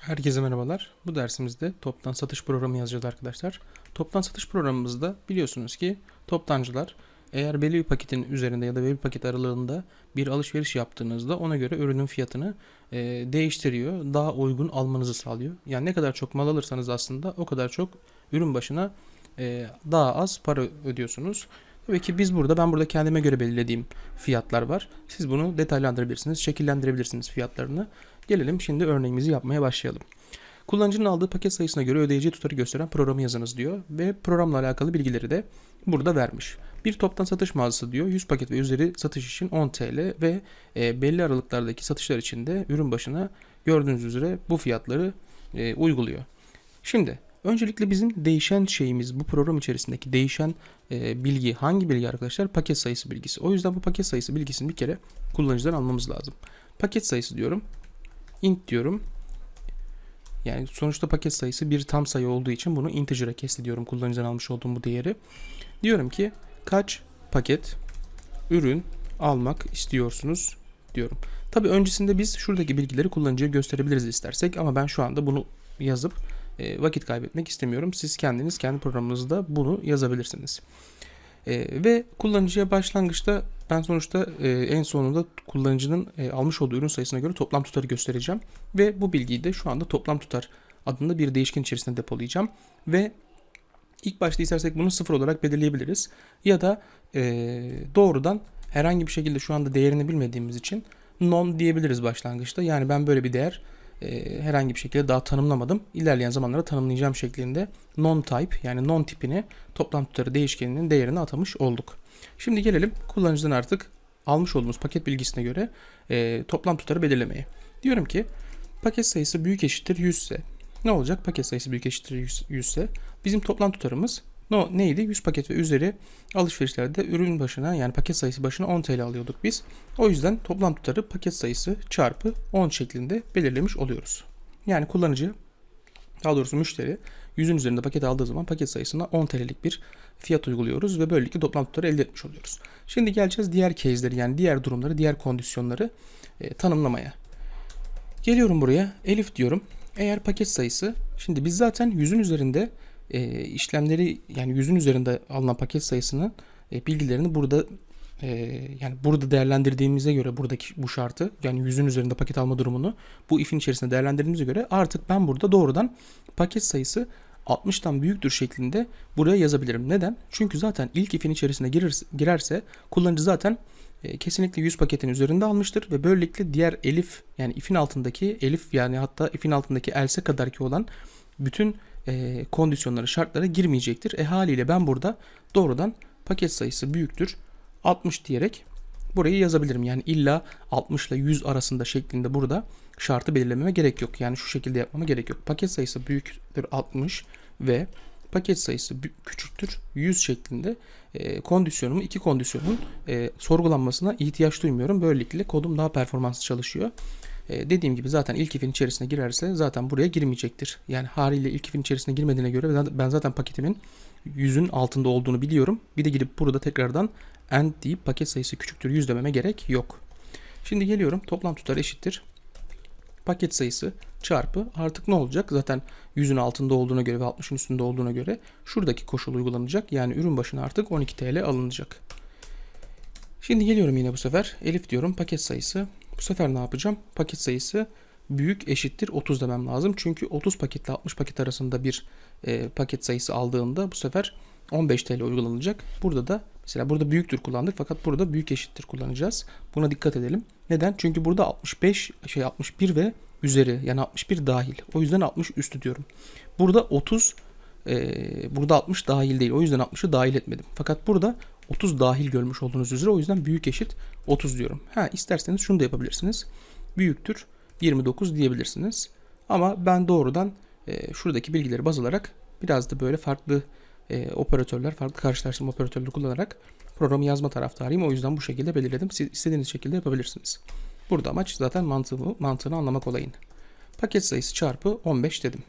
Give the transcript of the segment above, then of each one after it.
Herkese merhabalar. Bu dersimizde toptan satış programı yazacağız arkadaşlar. Toptan satış programımızda biliyorsunuz ki toptancılar eğer belli bir paketin üzerinde ya da belli bir paket aralığında bir alışveriş yaptığınızda ona göre ürünün fiyatını e, değiştiriyor. Daha uygun almanızı sağlıyor. Yani ne kadar çok mal alırsanız aslında o kadar çok ürün başına e, daha az para ödüyorsunuz. Tabii ki biz burada ben burada kendime göre belirlediğim fiyatlar var. Siz bunu detaylandırabilirsiniz, şekillendirebilirsiniz fiyatlarını. Gelelim şimdi örneğimizi yapmaya başlayalım. Kullanıcının aldığı paket sayısına göre ödeyeceği tutarı gösteren programı yazınız diyor ve programla alakalı bilgileri de burada vermiş. Bir toptan satış mağazası diyor 100 paket ve üzeri satış için 10 TL ve e, belli aralıklardaki satışlar için de ürün başına gördüğünüz üzere bu fiyatları e, uyguluyor. Şimdi öncelikle bizim değişen şeyimiz bu program içerisindeki değişen e, bilgi hangi bilgi arkadaşlar? Paket sayısı bilgisi. O yüzden bu paket sayısı bilgisini bir kere kullanıcıdan almamız lazım. Paket sayısı diyorum int diyorum. Yani sonuçta paket sayısı bir tam sayı olduğu için bunu integer'a kesti diyorum kullanıcıdan almış olduğum bu değeri. Diyorum ki kaç paket ürün almak istiyorsunuz diyorum. Tabi öncesinde biz şuradaki bilgileri kullanıcıya gösterebiliriz istersek ama ben şu anda bunu yazıp e, vakit kaybetmek istemiyorum. Siz kendiniz kendi programınızda bunu yazabilirsiniz. E, ve kullanıcıya başlangıçta ben sonuçta e, en sonunda kullanıcının e, almış olduğu ürün sayısına göre toplam tutarı göstereceğim. Ve bu bilgiyi de şu anda toplam tutar adında bir değişken içerisinde depolayacağım. Ve ilk başta istersek bunu sıfır olarak belirleyebiliriz. Ya da e, doğrudan herhangi bir şekilde şu anda değerini bilmediğimiz için non diyebiliriz başlangıçta. Yani ben böyle bir değer e, herhangi bir şekilde daha tanımlamadım. İlerleyen zamanlarda tanımlayacağım şeklinde non type yani non tipini toplam tutarı değişkeninin değerini atamış olduk. Şimdi gelelim kullanıcıdan artık almış olduğumuz paket bilgisine göre e, toplam tutarı belirlemeye. Diyorum ki paket sayısı büyük eşittir 100 ise ne olacak? Paket sayısı büyük eşittir 100, 100 ise bizim toplam tutarımız no, neydi? 100 paket ve üzeri alışverişlerde ürün başına yani paket sayısı başına 10 TL alıyorduk biz. O yüzden toplam tutarı paket sayısı çarpı 10 şeklinde belirlemiş oluyoruz. Yani kullanıcı daha doğrusu müşteri 100'ün üzerinde paket aldığı zaman paket sayısına 10 TL'lik bir fiyat uyguluyoruz ve böylelikle toplam tutarı elde etmiş oluyoruz. Şimdi geleceğiz diğer case'leri yani diğer durumları, diğer kondisyonları e, tanımlamaya. Geliyorum buraya. Elif diyorum. Eğer paket sayısı şimdi biz zaten 100'ün üzerinde e, işlemleri yani 100'ün üzerinde alınan paket sayısının e, bilgilerini burada e, yani burada değerlendirdiğimize göre buradaki bu şartı yani 100'ün üzerinde paket alma durumunu bu if'in içerisinde değerlendirdiğimize göre artık ben burada doğrudan paket sayısı 60'tan büyüktür şeklinde buraya yazabilirim. Neden? Çünkü zaten ilk if'in içerisine girirse, girerse kullanıcı zaten e, kesinlikle 100 paketin üzerinde almıştır ve böylelikle diğer elif yani if'in altındaki elif yani hatta if'in altındaki else kadarki olan bütün e, kondisyonları şartlara girmeyecektir. E haliyle ben burada doğrudan paket sayısı büyüktür 60 diyerek burayı yazabilirim. Yani illa 60 ile 100 arasında şeklinde burada şartı belirlememe gerek yok. Yani şu şekilde yapmama gerek yok. Paket sayısı büyüktür 60 ve paket sayısı küçüktür 100 şeklinde e, kondisyonumu iki kondisyonun e, sorgulanmasına ihtiyaç duymuyorum. Böylelikle kodum daha performanslı çalışıyor. E, dediğim gibi zaten ilk if'in içerisine girerse zaten buraya girmeyecektir. Yani haliyle ilk if'in içerisine girmediğine göre ben zaten paketimin 100'ün altında olduğunu biliyorum. Bir de gidip burada tekrardan end deyip paket sayısı küçüktür 100 dememe gerek yok. Şimdi geliyorum toplam tutar eşittir. Paket sayısı çarpı artık ne olacak? Zaten 100'ün altında olduğuna göre ve 60'ın üstünde olduğuna göre şuradaki koşul uygulanacak. Yani ürün başına artık 12 TL alınacak. Şimdi geliyorum yine bu sefer. Elif diyorum paket sayısı. Bu sefer ne yapacağım? Paket sayısı büyük eşittir 30 demem lazım. Çünkü 30 paketle 60 paket arasında bir e, paket sayısı aldığında bu sefer 15 TL uygulanacak. Burada da mesela burada büyüktür kullandık fakat burada büyük eşittir kullanacağız. Buna dikkat edelim. Neden? Çünkü burada 65 şey 61 ve üzeri yani 61 dahil. O yüzden 60 üstü diyorum. Burada 30 e, burada 60 dahil değil. O yüzden 60'ı dahil etmedim. Fakat burada 30 dahil görmüş olduğunuz üzere o yüzden büyük eşit 30 diyorum. Ha isterseniz şunu da yapabilirsiniz. Büyüktür 29 diyebilirsiniz. Ama ben doğrudan e, şuradaki bilgileri baz alarak biraz da böyle farklı e, operatörler, farklı karşılaştırma operatörleri kullanarak programı yazma taraftarıyım. O yüzden bu şekilde belirledim. Siz istediğiniz şekilde yapabilirsiniz. Burada amaç zaten mantığı, mantığını anlamak olayın. Paket sayısı çarpı 15 dedim.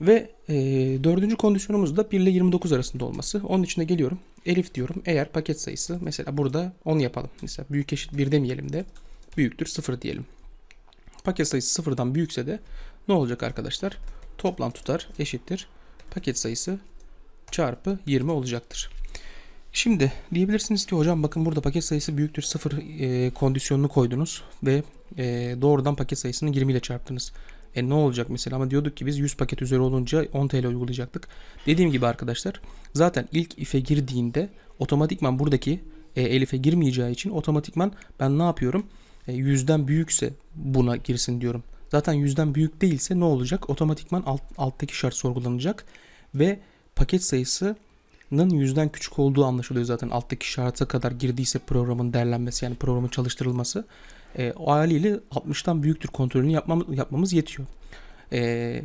Ve e, dördüncü kondisyonumuz da 1 ile 29 arasında olması. Onun içine geliyorum. Elif diyorum. Eğer paket sayısı mesela burada 10 yapalım. Mesela büyük eşit 1 demeyelim de büyüktür 0 diyelim. Paket sayısı sıfırdan büyükse de ne olacak arkadaşlar? Toplam tutar eşittir. Paket sayısı çarpı 20 olacaktır. Şimdi diyebilirsiniz ki hocam bakın burada paket sayısı büyüktür sıfır e, kondisyonunu koydunuz ve e, doğrudan paket sayısını 20 ile çarptınız. E ne olacak mesela ama diyorduk ki biz 100 paket üzeri olunca 10 TL uygulayacaktık. Dediğim gibi arkadaşlar zaten ilk ife girdiğinde otomatikman buradaki e, elife girmeyeceği için otomatikman ben ne yapıyorum? E, 100'den büyükse buna girsin diyorum. Zaten 100'den büyük değilse ne olacak? Otomatikman alt, alttaki şart sorgulanacak ve paket sayısı yüzden küçük olduğu anlaşılıyor zaten alttaki şarta kadar girdiyse programın derlenmesi yani programın çalıştırılması e, o haliyle 60'tan büyüktür kontrolünü yapmamız, yapmamız yetiyor. E,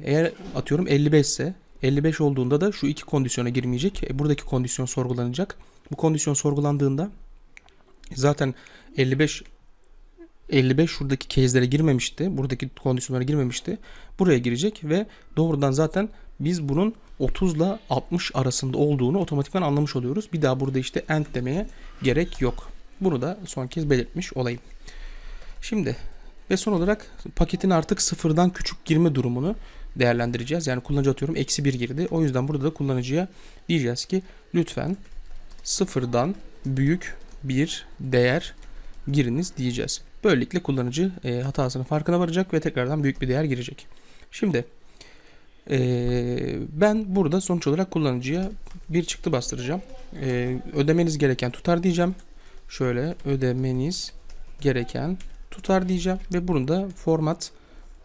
eğer atıyorum 55 ise 55 olduğunda da şu iki kondisyona girmeyecek. E, buradaki kondisyon sorgulanacak. Bu kondisyon sorgulandığında zaten 55 55 şuradaki case'lere girmemişti. Buradaki kondisyonlara girmemişti. Buraya girecek ve doğrudan zaten biz bunun 30 ile 60 arasında olduğunu otomatikman anlamış oluyoruz. Bir daha burada işte end demeye gerek yok. Bunu da son kez belirtmiş olayım. Şimdi ve son olarak paketin artık sıfırdan küçük girme durumunu değerlendireceğiz. Yani kullanıcı atıyorum eksi 1 girdi. O yüzden burada da kullanıcıya diyeceğiz ki lütfen sıfırdan büyük bir değer giriniz diyeceğiz. Böylelikle kullanıcı e, hatasının farkına varacak ve tekrardan büyük bir değer girecek. Şimdi e, ben burada sonuç olarak kullanıcıya bir çıktı bastıracağım. E, ödemeniz gereken tutar diyeceğim. Şöyle ödemeniz gereken tutar diyeceğim ve bunu da format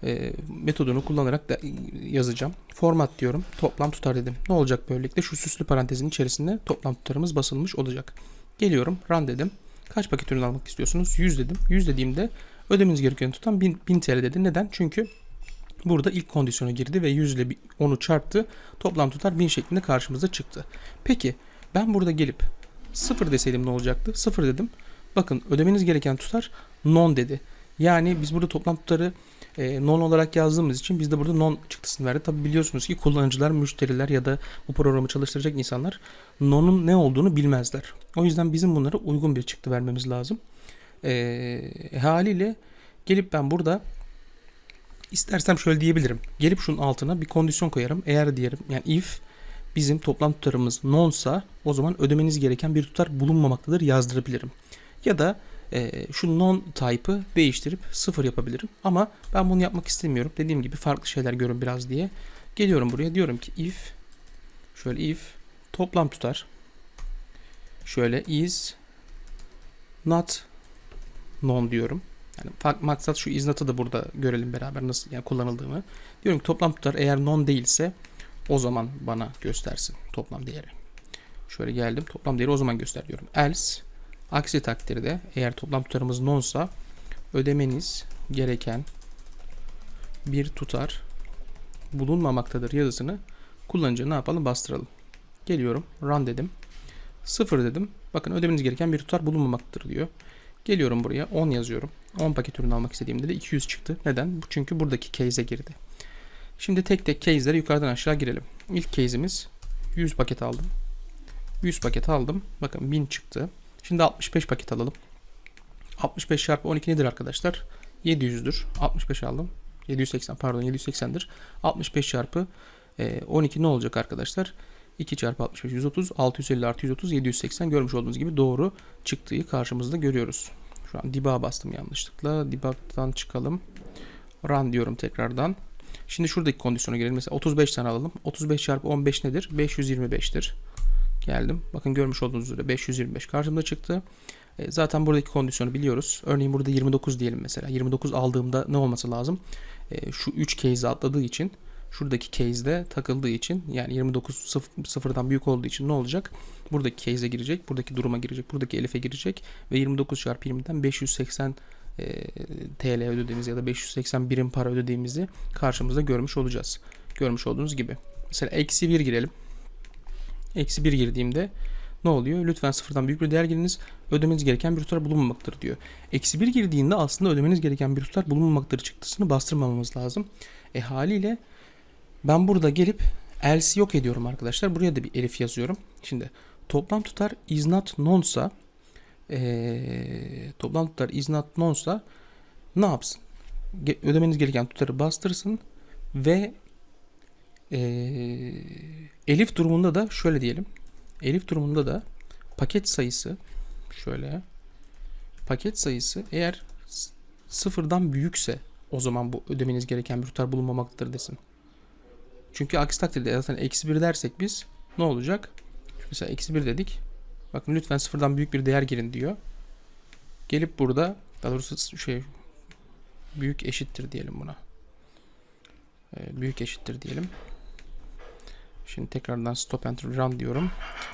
e, metodunu kullanarak da yazacağım. Format diyorum. Toplam tutar dedim. Ne olacak böylelikle? Şu süslü parantezin içerisinde toplam tutarımız basılmış olacak. Geliyorum. Run dedim. Kaç paket ürün almak istiyorsunuz? 100 dedim. 100 dediğimde ödemeniz gereken tutan 1000, 1000 TL dedi. Neden? Çünkü burada ilk kondisyona girdi ve 100 ile onu çarptı. Toplam tutar 1000 şeklinde karşımıza çıktı. Peki ben burada gelip 0 deseydim ne olacaktı? 0 dedim. Bakın ödemeniz gereken tutar non dedi. Yani biz burada toplam tutarı e, non olarak yazdığımız için biz de burada non çıktısını verdi. Tabi biliyorsunuz ki kullanıcılar, müşteriler ya da bu programı çalıştıracak insanlar non'un ne olduğunu bilmezler. O yüzden bizim bunlara uygun bir çıktı vermemiz lazım. E, haliyle gelip ben burada istersem şöyle diyebilirim. Gelip şunun altına bir kondisyon koyarım. Eğer diyelim yani if bizim toplam tutarımız nonsa o zaman ödemeniz gereken bir tutar bulunmamaktadır yazdırabilirim. Ya da e, şu non type'ı değiştirip sıfır yapabilirim. Ama ben bunu yapmak istemiyorum. Dediğim gibi farklı şeyler görün biraz diye. Geliyorum buraya diyorum ki if şöyle if toplam tutar şöyle is not non diyorum. Yani maksat şu is not'ı da burada görelim beraber nasıl yani kullanıldığını. Diyorum ki toplam tutar eğer non değilse o zaman bana göstersin toplam değeri. Şöyle geldim toplam değeri o zaman göster diyorum. Else Aksi takdirde eğer toplam tutarımız nonsa ödemeniz gereken bir tutar bulunmamaktadır yazısını kullanıcı ne yapalım bastıralım. Geliyorum run dedim. 0 dedim. Bakın ödemeniz gereken bir tutar bulunmamaktadır diyor. Geliyorum buraya 10 yazıyorum. 10 paket ürün almak istediğimde de 200 çıktı. Neden? Çünkü buradaki case'e girdi. Şimdi tek tek case'lere yukarıdan aşağı girelim. İlk case'imiz 100 paket aldım. 100 paket aldım. Bakın 1000 çıktı. Şimdi 65 paket alalım. 65 çarpı 12 nedir arkadaşlar? 700'dür. 65 aldım. 780 pardon 780'dir. 65 çarpı 12 e, ne olacak arkadaşlar? 2 çarpı 65 130 650 artı 130 780 görmüş olduğunuz gibi doğru çıktığı karşımızda görüyoruz. Şu an debug'a bastım yanlışlıkla. Debug'dan çıkalım. Run diyorum tekrardan. Şimdi şuradaki kondisyona gelelim. Mesela 35 tane alalım. 35 çarpı 15 nedir? 525'tir. Geldim. Bakın görmüş olduğunuz üzere 525 karşımda çıktı. E, zaten buradaki kondisyonu biliyoruz. Örneğin burada 29 diyelim mesela. 29 aldığımda ne olması lazım? E, şu 3 case atladığı için şuradaki case'de takıldığı için yani 29 sıf sıfırdan büyük olduğu için ne olacak? Buradaki case'e girecek, buradaki duruma girecek, buradaki elife girecek ve 29 çarpı 20'den 580 e, TL ödediğimiz ya da 580 birim para ödediğimizi karşımızda görmüş olacağız. Görmüş olduğunuz gibi. Mesela eksi 1 girelim. Eksi 1 girdiğimde ne oluyor? Lütfen sıfırdan büyük bir değer giriniz. Ödemeniz gereken bir tutar bulunmamaktadır diyor. Eksi 1 girdiğinde aslında ödemeniz gereken bir tutar bulunmamaktadır çıktısını bastırmamamız lazım. E haliyle ben burada gelip else yok ediyorum arkadaşlar. Buraya da bir elif yazıyorum. Şimdi toplam tutar is not nonsa ee, toplam tutar is not nonsa ne yapsın? ge- ödemeniz gereken tutarı bastırsın ve eee, elif durumunda da şöyle diyelim. Elif durumunda da paket sayısı şöyle paket sayısı eğer sıfırdan büyükse o zaman bu ödemeniz gereken bir tutar bulunmamaktadır desin. Çünkü aksi takdirde zaten eksi bir dersek biz ne olacak? Mesela eksi bir dedik. Bakın lütfen sıfırdan büyük bir değer girin diyor. Gelip burada daha doğrusu şey büyük eşittir diyelim buna. Ee, büyük eşittir diyelim. Şimdi tekrardan stop enter run diyorum.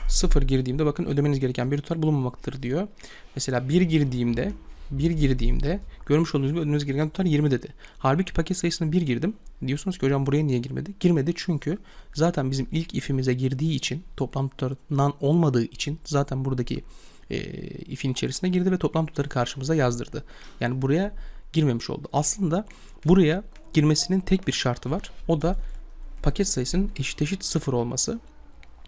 Sıfır girdiğimde bakın ödemeniz gereken bir tutar bulunmamaktadır diyor. Mesela bir girdiğimde bir girdiğimde görmüş olduğunuz gibi ödemeniz gereken tutar 20 dedi. Halbuki paket sayısını bir girdim. Diyorsunuz ki hocam buraya niye girmedi? Girmedi çünkü zaten bizim ilk ifimize girdiği için toplam tutarından olmadığı için zaten buradaki e, ifin içerisine girdi ve toplam tutarı karşımıza yazdırdı. Yani buraya girmemiş oldu. Aslında buraya girmesinin tek bir şartı var. O da paket sayısının eşit eşit sıfır olması.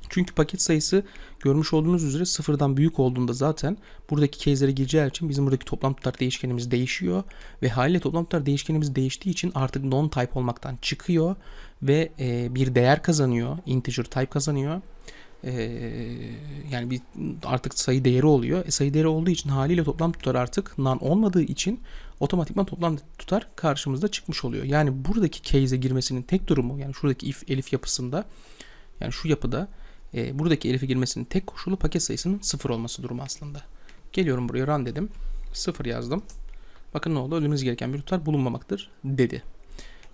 Çünkü paket sayısı görmüş olduğunuz üzere sıfırdan büyük olduğunda zaten buradaki case'lere gireceği için bizim buradaki toplam tutar değişkenimiz değişiyor ve haliyle toplam tutar değişkenimiz değiştiği için artık non type olmaktan çıkıyor ve bir değer kazanıyor. Integer type kazanıyor. E, yani bir artık sayı değeri oluyor. E, sayı değeri olduğu için haliyle toplam tutar artık non olmadığı için otomatikman toplam tutar karşımızda çıkmış oluyor. Yani buradaki case'e girmesinin tek durumu yani şuradaki if elif yapısında yani şu yapıda e, buradaki elif'e girmesinin tek koşulu paket sayısının sıfır olması durumu aslında. Geliyorum buraya run dedim. Sıfır yazdım. Bakın ne oldu? Ödemeniz gereken bir tutar bulunmamaktır dedi.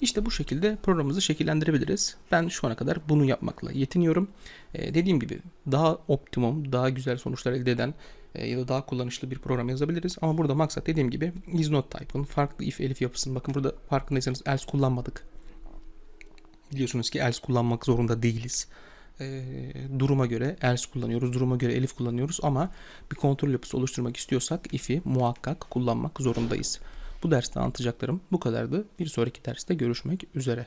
İşte bu şekilde programımızı şekillendirebiliriz. Ben şu ana kadar bunu yapmakla yetiniyorum. E, dediğim gibi daha optimum, daha güzel sonuçlar elde eden e, ya da daha kullanışlı bir program yazabiliriz. Ama burada maksat dediğim gibi is not type'ın farklı if elif yapısının bakın burada farkındaysanız else kullanmadık. Biliyorsunuz ki else kullanmak zorunda değiliz. E, duruma göre else kullanıyoruz, duruma göre elif kullanıyoruz ama bir kontrol yapısı oluşturmak istiyorsak if'i muhakkak kullanmak zorundayız. Bu derste anlatacaklarım bu kadardı. Bir sonraki derste görüşmek üzere.